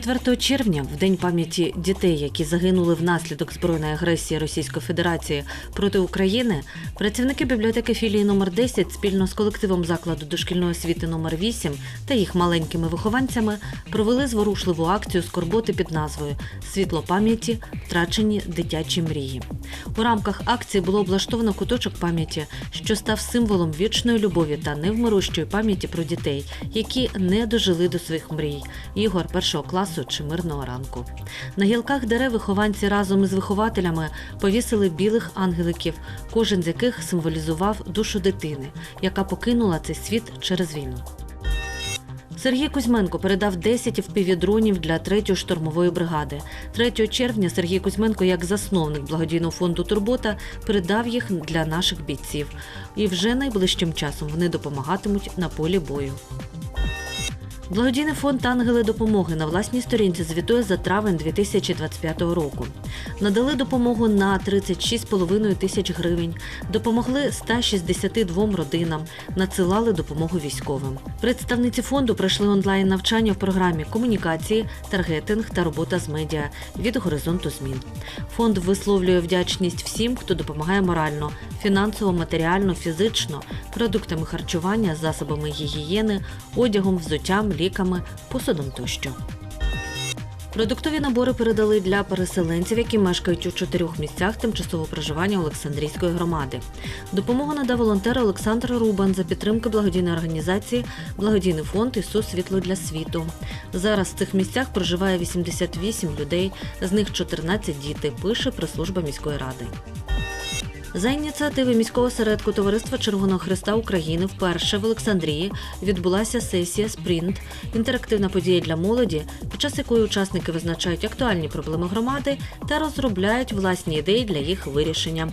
4 червня, в день пам'яті дітей, які загинули внаслідок збройної агресії Російської Федерації проти України, працівники бібліотеки філії номер 10 спільно з колективом закладу дошкільної освіти номер 8 та їх маленькими вихованцями провели зворушливу акцію скорботи під назвою Світло пам'яті втрачені дитячі мрії. У рамках акції було облаштовано куточок пам'яті, що став символом вічної любові та невмирущої пам'яті про дітей, які не дожили до своїх мрій. Ігор першого класу чи мирного ранку. На гілках дерев вихованці разом із вихователями повісили білих ангеликів, кожен з яких символізував душу дитини, яка покинула цей світ через війну. Сергій Кузьменко передав 10 впівдронів для 3-ї штурмової бригади. 3 червня Сергій Кузьменко, як засновник благодійного фонду Турбота, передав їх для наших бійців. І вже найближчим часом вони допомагатимуть на полі бою. Благодійний фонд Ангели допомоги на власній сторінці звітує за травень 2025 року. Надали допомогу на 36,5 тисяч гривень, допомогли 162 родинам, надсилали допомогу військовим. Представниці фонду пройшли онлайн навчання в програмі комунікації, таргетинг та робота з медіа від горизонту змін. Фонд висловлює вдячність всім, хто допомагає морально, фінансово, матеріально, фізично, продуктами харчування, засобами гігієни, одягом, взуттям, ліками, посудом тощо. Продуктові набори передали для переселенців, які мешкають у чотирьох місцях тимчасового проживання Олександрійської громади. Допомогу надав волонтер Олександр Рубан за підтримки благодійної організації Благодійний фонд Ісус Світло для світу. Зараз в цих місцях проживає 88 людей, з них 14 діти, пише прес-служба міської ради. За ініціативи міського середку Товариства Червоного Христа України вперше в Олександрії відбулася сесія Спринт, інтерактивна подія для молоді, під час якої учасники визначають актуальні проблеми громади та розробляють власні ідеї для їх вирішення.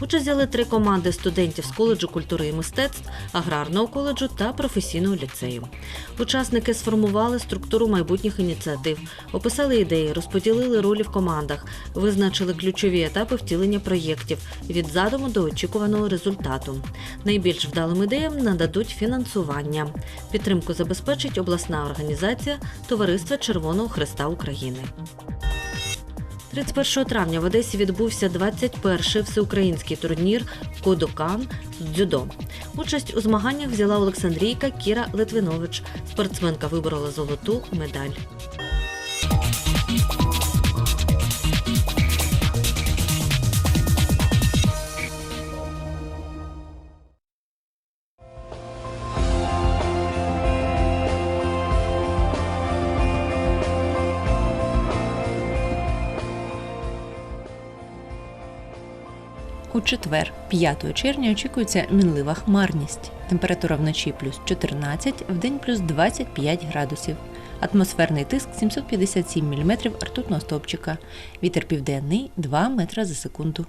Участь взяли три команди студентів з коледжу культури і мистецтв, аграрного коледжу та професійного ліцею. Учасники сформували структуру майбутніх ініціатив, описали ідеї, розподілили ролі в командах, визначили ключові етапи втілення проєктів від задуму до очікуваного результату. Найбільш вдалим ідеям нададуть фінансування. Підтримку забезпечить обласна організація Товариства Червоного Христа України. 31 травня в Одесі відбувся 21-й всеукраїнський турнір Кодокан з дзюдо. Участь у змаганнях взяла Олександрійка Кіра Литвинович. Спортсменка виборола золоту медаль. У четвер, 5 червня, очікується мінлива хмарність. Температура вночі плюс 14, вдень плюс 25 градусів. Атмосферний тиск 757 мм ртутного стовпчика. Вітер південний 2 метра за секунду.